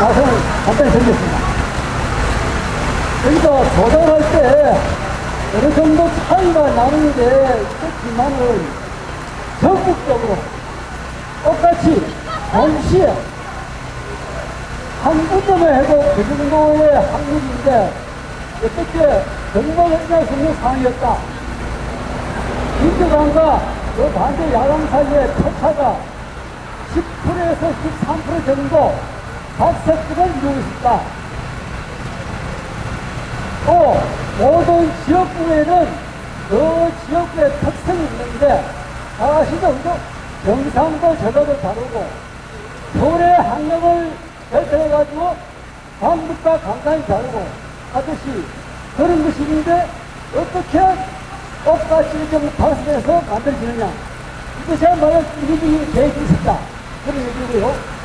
말씀을 간단히 드리겠습니다. 여기서 조정할 때 어느 정도 차이가 나는데 있지만은 전국적으로 똑같이 동시에 한 분점에 해도 그 정도의 확률인데 어떻게 정말 수 있는 상황이었다. 민주당과 그 반대 야당 사이의 표차가 10%에서 13% 정도 이루고 있다. 또 모든 지역구에는 그 지역구의 특성이 있는데 다 아시죠? 그죠? 경상도 저도도 다르고 서울의 학력을 결정해가지고 강북과 강산이 다르고 하듯이 그런 것이 있는데 어떻게 똑같이 좀 발생해서 만들어지느냐 이것이야말로 이기적인 계획이 있었다 그런 얘기고요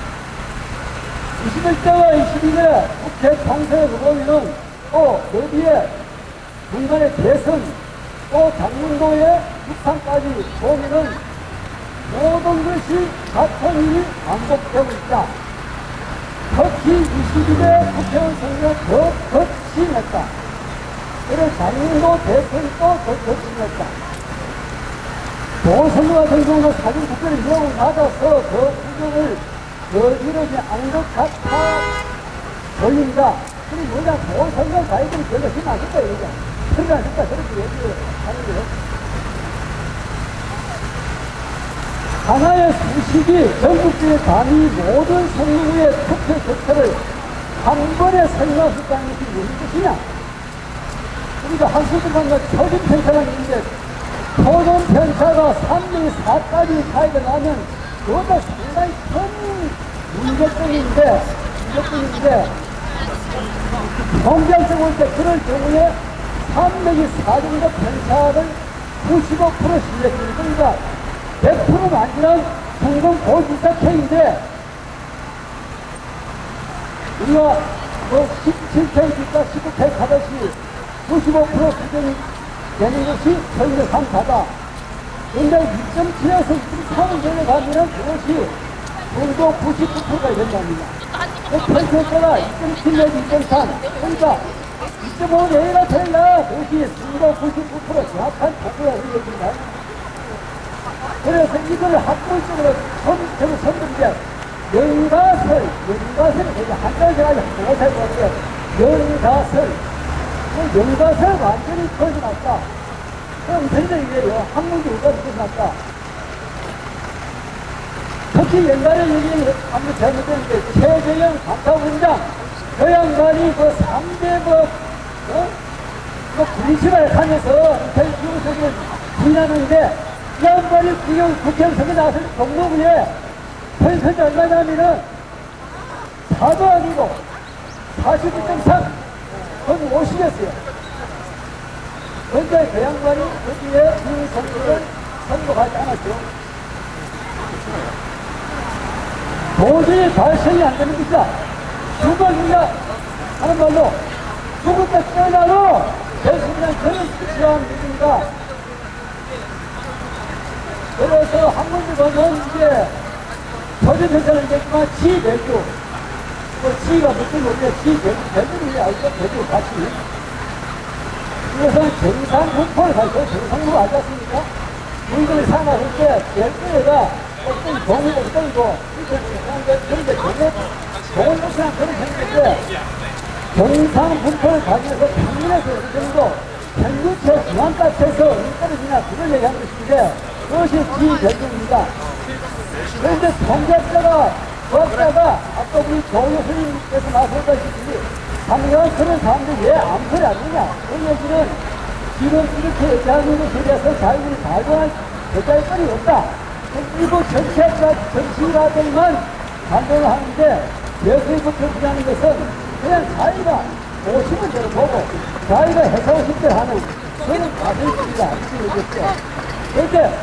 21대와 22대 국회 통합을 보면은 또 여기에 중간에 대선 또 장문도의 육상까지 보면은 모든 것이 같은 일이 반복되고 있다. 특히 22대 국회의원 선거가 더 극심했다. 그래서 장문도 대선도 더 극심했다. 보선거 같은 경우는 사진 국회를 이용을 맞아서 그 구경을 않은 것 같아 보인다. 그리고 뭐냐, 보선거 가이드는 별로 힘안 쓸까, 이거죠. 힘안 쓸까, 그렇게 얘기를 하는 거예요. 하나의 수식이 전국주의 단위 모든 선거구의 투표 격차를 한 번에 있다는 것이 무슨 뜻이냐? 우리가 한수들만과 표준 편차가 있는데 표준 편차가 3대 4까지 차이가 나면 그것도 상당히 큰 문제점인데 문제점인데 통계학적으로 볼때 그럴 경우에 3대기 4 정도 편차를 95% 실력입니다. 그러니까 100% 만지는 성공 고지사 K인데 우리가 뭐 17K니까 19K 하듯이 95% 수준이 되는 것이 저희의 3사다. 근데 2.7에서 2.3을 내려가면은 그것이 정도 99%가 된답니다. 그 평균가가 2.7 내지 2.3. 그러니까 2.5 내외가 되나 그것이 정도 99% 정확한 통계라는 얘기입니다. 그래서 이걸 학문적으로 선택을 선는데 연가설, 연가설이 되게 한가지 아니라 못해보는데 연가설, 그 연가설 완전히 터져났다. 그럼 굉장히요 학문이 연가설 터져났다. 특히 연가를 얘기를 한번 잘못했는데 최재형 감사원장 그 양반이 그 3대 뭐, 어? 뭐 분리시발 하면서 인터넷 기록석을 부인하는데 이 양반이 지금 국회의원 선거 나왔을 때 동로구에 편선이 얼마냐면은 4도 아니고 49.3 거기 50이었어요. 그런데 그 양반이 거기에 이 선거를 선거하지 않았죠. 도저히 발생이 안 되는 것이다. 죽어준다 하는 말로 죽을 때 깨어나도 대수는 저는 싫어하는 일입니다. 그래서 한 번도 보면 이제 서진 회사는 얘기했지만 지 대주 그 지가 무슨 소리야 지 대주 대주를 알죠 대주 같이 그래서 정상 후포를 가서 정상으로 않습니까? 우리들이 생각할 때 대주가 어 떤 동의를 떨고 그런데 좋은 것이나 그런 생각인데 정상 분포를 가지면서 평균에서 어느 정도 평균체 중앙값에서 어느 떨어지냐 그걸 얘기하는 것인데 그것이 지대중입니다. 그런데 통계학자가 수학자가 아까 우리 조효 선생님께서 나서다시피 당연한 그런 사람들이 왜 소리 안 하냐 그 얘기는 지금 이렇게 얘기하는 것에 대해서 자기들이 발견할 대자의 건이 없다. 일부 정치학자 정치가들만 반론을 하는데 여기부터 중요한 것은 그냥 자기가 오시는 대로 보고 자기가 해석을 싶대 하는 그런 얘기했죠. 그런데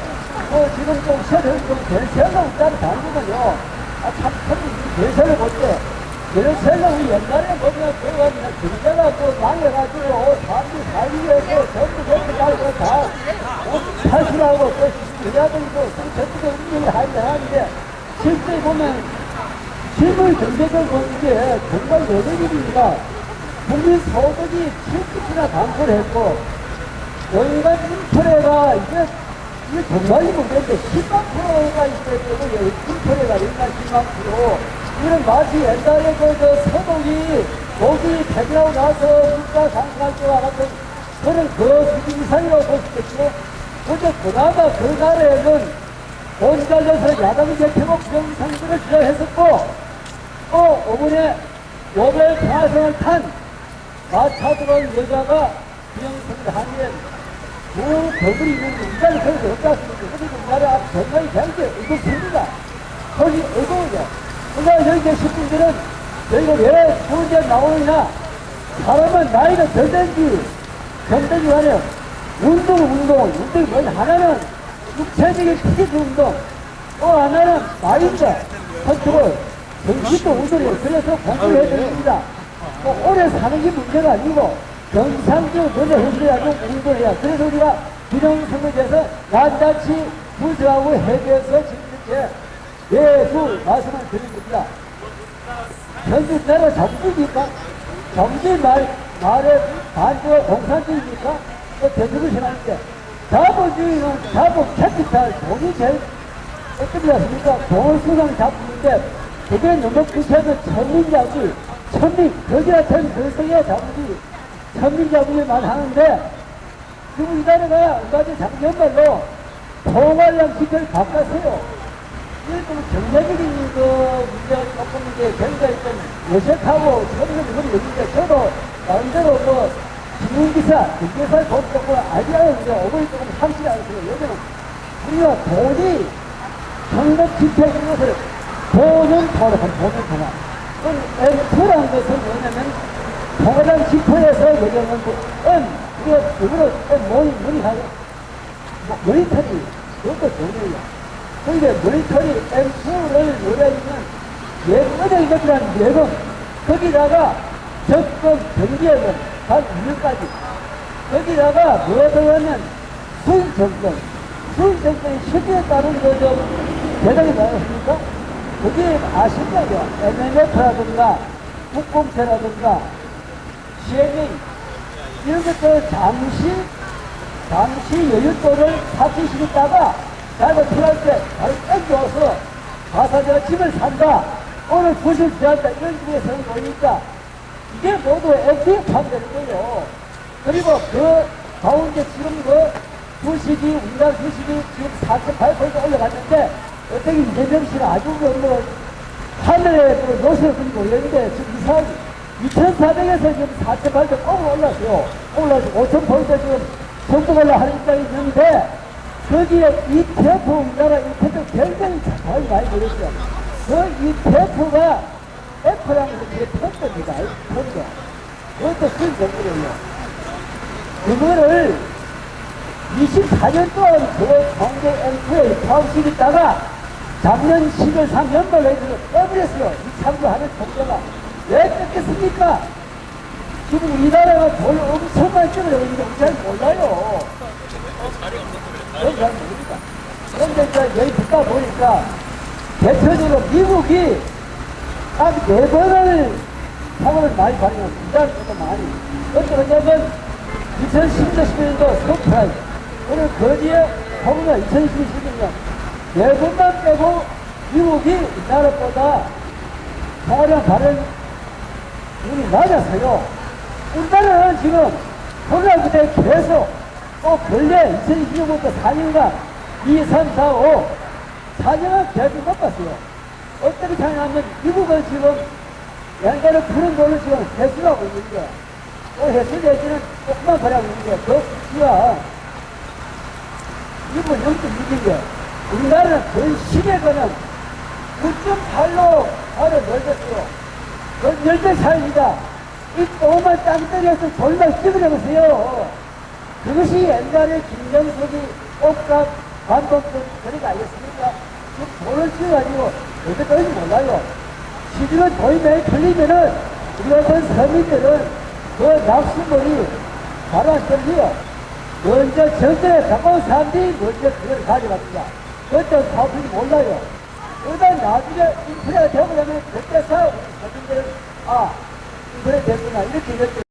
뭐 지금 좀 세를 좀 대세가 없다는 단거든요. 아, 참, 참, 대세를 볼 때, 우리 옛날에 보면 또 망해가지고 사람들이 살기 위해서 전부 그렇게 달고 다 탈출하고 또 여자들도 전부 움직임을 하려 하는데 실제 보면 실물 경제적 문제 정말 여전입니다. 국민 소득이 70%나 감소를 했고, 온갖 인터넷가 이게, 이게 정말 문제인데 10만 프로가 있어야 되고, 인터넷가 인간 10만 프로. 이런 마치 옛날에 그, 저 서독이 독이 패배하고 나서 국가 상승할때와 같은 그런 그 수준 이상이라고 있겠죠. 근데 그나마 그 나라에는 돈 잘려서 야당 대표고 부정상들을 주장했었고, 또, 이번에 노벨 평화상을 탄 마차들은 여자가 부정선을 하면 그 거물이 있는데 우리나라 그런 게 없지 않습니까? 그리고 우리나라 정말 굉장히 의도습니다. 거기 의도죠. 그러니까 여기 계신 분들은 저희가 왜 수제 나오느냐? 사람은 나이가 덜 된지 젊든지 간에 운동은 운동, 운동이 뭐냐? 하나는 육체적인 피지 운동, 또 하나는 마인드, 컨트롤, 정신도 운동이에요. 그래서 공부를 해야 됩니다. 뭐 오래 사는 게 문제가 아니고 정상적으로 먼저 해줘야 좀 운동해야. 그래서 우리가 비정선거제에서 낱낱이 부서하고 해결해서 지금 이렇게 매주 말씀을 드린 겁니다. 현재 내가 정부입니까? 정부 말, 말에 반대가 공산주의입니까? 그 대중을 생각하는데 자본주의는 자본 캐피탈, 돈이 제일 어떻게 하십니까? 돈을 수상 잡는데 그게 너무 구체는 천민자주의, 천민, 거기 같은 글성의 자본주의, 천민자주의만 하는데 지금 이 나라가 얼마 전 작년말로 통화량 시절 바꿨어요. 이게 좀 경제적인 그 문제가 조금 이제 굉장히 좀 어색하고 처리가 그런 얘기인데 저도 나름대로 뭐 신문기사, 경제사 돈 조금 알지 않았는데 어머니 조금 상실이 않았어요. 요즘은 우리가 돈이 지표 이런 것을 돈은 통화한 돈은 통화. 그럼 M라는 것은 뭐냐면 통화장 지표에서 얘기하는 그 M, 우리가 이거는 M 뭐니 뭐니 하고 뭐, 모니터리 그것도 돈이에요. 근데 모니터리 M2를 요구하면 예금의 것이란 예금 거기다가 적금, 정기예금 단 2년까지 거기다가 뭐가 들어가면 수익정금 수익정금이 실제에 따른 거죠 대상이 나왔습니까? 그게 아시냐고요 MMF라든가 국공채라든가 시행이 이런 것들 잠시 잠시 여윳돈을 사치시켰다가 자기가 필요할 때 바로 땡겨와서 가서 내가 집을 산다. 오늘 부실 피한다. 이런 중에서는 보니까 이게 모두 FT에 판되는 거예요. 그리고 그 가운데 지금 그 주식이, 우리나라 주식이 지금 4.8% 올라갔는데 어떻게 이재명 씨는 아주 뭐 하늘에 그 노선을 그리고 있는데 지금 이상 2,400에서 지금 4.8도 꼭 올랐어요. 올라서 5,000포인트 지금 정부가 하는 입장이 있는데 거기에 이 대포 우리나라 이 대포 굉장히 잘 많이 들었어요. 그이 대포가 애플하면서 그게 펀드입니다. 펀드. 그것도 큰 정보를요. 그거를 24년 동안 그 경제 엠프에 포함시켰다가 작년 10월 3년도에 해서 떠버렸어요. 이 참고하는 정부가. 왜 뺏겼습니까? 지금 우리나라가 돈을 엄청 많이 찍어요. 이거 잘 몰라요. 모릅니다. 그런데 여기 듣다 보니까 대표적으로 미국이 딱네 번을 통화를 많이 발행했어요. 이자는 도 많이. 어쩌냐면 2010년, 11년도 서프라이즈. 오늘 거기에 통화 2011년 네 번만 빼고 미국이 우리나라보다 통화량 발행 운이 낮았어요. 우리나라는 지금 코로나 그때 계속 또 근래 2020년부터 4년간 2, 3, 4, 5 4년간 계속 높았어요. 어떻게 생각하면 미국은 지금 양가를 푸는 걸로 지금 회수하고 있는 거야. 또 회수 내지는 조금만 발하고 있는 거야. 그 수가 미국은 0.6인데 우리나라는 전 시계가는 9.8로 발을 넓었어요. 그건 열대 차이입니다. 이 조그만 땅덩이에서 돌만 찍어내보세요. 그것이 옛날에 김정석이 옥각 반복된 그러가 아니겠습니까? 그 돈을 찍어가지고 어떻게 몰라요. 시중은 돈이 많이 틀리면은 우리 같은 서민들은 그 낚시물이 바로 안떨리요 먼저 정권에 가까운 사람들이 먼저 그걸 가져갑니다. 그때 사업이 몰라요. 그러다 나중에 인플레가 되고 나면 그때서 우리 서민들은 아 인플레 됐구나 이렇게 느끼